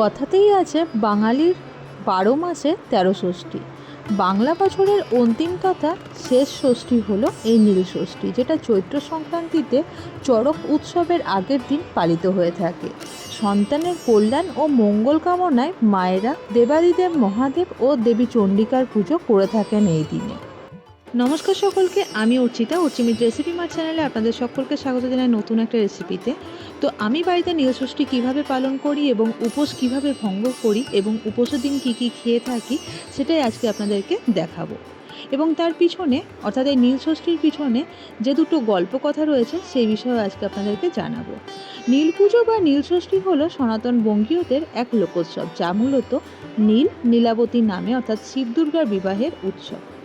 কথাতেই আছে, বাঙালির বারো মাসে তেরো ষষ্ঠী। বাংলা বছরের অন্তিম তথা শেষ ষষ্ঠী হলো এই নীল ষষ্ঠী, যেটা চৈত্র সংক্রান্তিতে চড়ক উৎসবের আগের দিন পালিত হয়ে থাকে। সন্তানের কল্যাণ ও মঙ্গল কামনায় মায়েরা দেবাদিদেব মহাদেব ও দেবী চণ্ডিকার পুজো করে থাকেন এই দিনে। নমস্কার সকলকে, আমি অর্চিতা, অর্চিমিত রেসিপি মার চ্যানেলে আপনাদের সকলকে স্বাগত জানাই নতুন একটা রেসিপিতে তো আমি বাড়িতে নীলষষ্ঠী কীভাবে পালন করি এবং উপোস কীভাবে ভঙ্গ করি এবং উপোসের দিন কী কী খেয়ে থাকি, সেটাই আজকে আপনাদেরকে দেখাবো। এবং তার পিছনে, অর্থাৎ এই নীলষষ্ঠীর পিছনে যে দুটো গল্প কথা রয়েছে, সেই বিষয়ে আজকে আপনাদেরকে জানাব। নীল পুজো বা নীলষষ্ঠী হলো সনাতন বঙ্গীয়দের এক লোকোৎসব যা মূলত নীল নীলাবতী নামে, অর্থাৎ শিব দুর্গার বিবাহের উৎসব।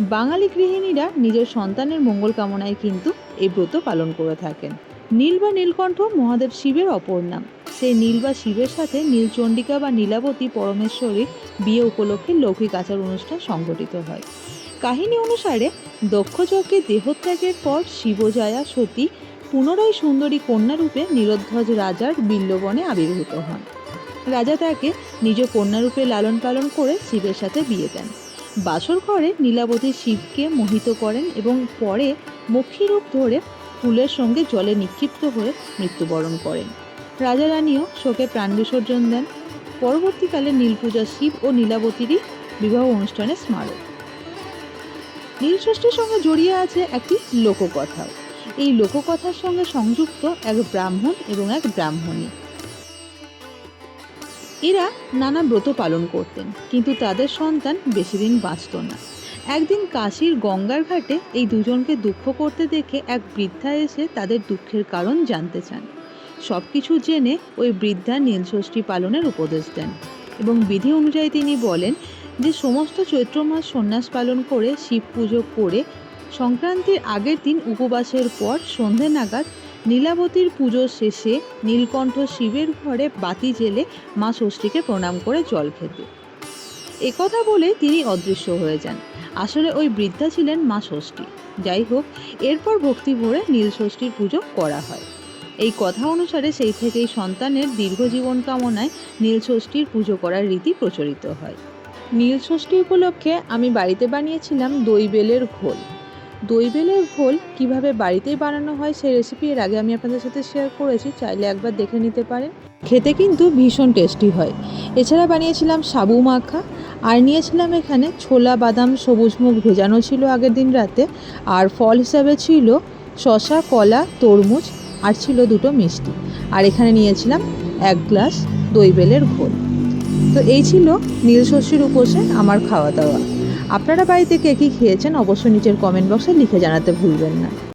বাঙালি গৃহিণীরা নিজের সন্তানের মঙ্গল কামনায় কিন্তু এই ব্রত পালন করে থাকেন। নীল বা নীলকণ্ঠ মহাদেব শিবের অপর নাম। সেই নীল বা শিবের সাথে নীলচণ্ডিকা বা নীলাবতী পরমেশ্বরীর বিয়ে উপলক্ষে লৌকিক আচার অনুষ্ঠান সংঘটিত হয়। কাহিনী অনুসারে দক্ষযজ্ঞে দেহত্যাগের পর শিবজায়া সতী পুনরায় সুন্দরী কন্যারূপে নীলধ্বজ রাজার বিল্লবনে আবির্ভূত হন। রাজা তাকে নিজ কন্যারূপে লালন পালন করে শিবের সাথে বিয়ে দেন। বাসর ঘরে নীলাবতী শিবকে মোহিত করেন এবং পরে মক্ষী রূপ ধরে ফুলের সঙ্গে জলে নিক্ষিপ্ত হয়ে মৃত্যুবরণ করেন। রাজা রানীও শোকে প্রাণ বিসর্জন দেন। পরবর্তীকালে নীলপূজা শিব ও নীলাবতীরই বিবাহ অনুষ্ঠানের স্মারক। নীলষষ্ঠীর সঙ্গে জড়িয়ে আছে একটি লোককথাও এই লোককথার সঙ্গে সংযুক্ত এক ব্রাহ্মণ এবং এক ব্রাহ্মণী। এরা নানা ব্রত পালন করতেন, কিন্তু তাদের সন্তান বেশি দিন বাঁচত না। একদিন কাশীর গঙ্গার ঘাটে এই দুজনকে দুঃখ করতে দেখে এক বৃদ্ধা এসে তাদের দুঃখের কারণ জানতে চান। সব কিছু জেনে ওই বৃদ্ধা নীলষষ্ঠী পালনের উপদেশ দেন এবং বিধি অনুযায়ী তিনি বলেন যে, সমস্ত চৈত্র মাস সন্ন্যাস পালন করে শিব পুজো করে সংক্রান্তির আগের দিন উপবাসের পর সন্ধে নাগাদ নীলাবতীর পুজো শেষে নীলকণ্ঠ শিবের ঘরে বাতি জেলে মা ষষ্ঠীকে প্রণাম করে জল খেতে। একথা বলে তিনি অদৃশ্য হয়ে যান। আসলে ওই বৃদ্ধা ছিলেন মা ষষ্ঠী। যাই হোক, এরপর ভক্তি ভরে নীল ষষ্ঠীর পুজো করা হয়। এই কথা অনুসারে সেই থেকেই সন্তানের দীর্ঘ জীবন কামনায় নীল ষষ্ঠীর পুজো করার রীতি প্রচলিত হয়। নীল ষষ্ঠী উপলক্ষে আমি বাড়িতে বানিয়েছিলাম দই বেলের ঘোল। দই বেলের ঘোল কীভাবে বাড়িতেই বানানো হয় সেই রেসিপি এর আগে আমি আপনাদের সাথে শেয়ার করেছি, চাইলে একবার দেখে নিতে পারেন। খেতে কিন্তু ভীষণ টেস্টি হয়। এছাড়া বানিয়েছিলাম সাবু মাখা, আর নিয়েছিলাম এখানে ছোলা, বাদাম, সবুজ মুগ ভেজানো ছিল আগের দিন রাতে, আর ফল হিসাবে ছিল শশা কলা, তরমুজ, আর ছিল দুটো মিষ্টি। আর এখানে নিয়েছিলাম এক গ্লাস দই বেলের ঘোল তো এই ছিল নীলষষ্ঠীর উপসে আমার খাওয়া দাওয়া। আপনারা বাড়িতে কে কী খেয়েছেন অবশ্যই নিচের কমেন্ট বক্সে লিখে জানাতে ভুলবেন না।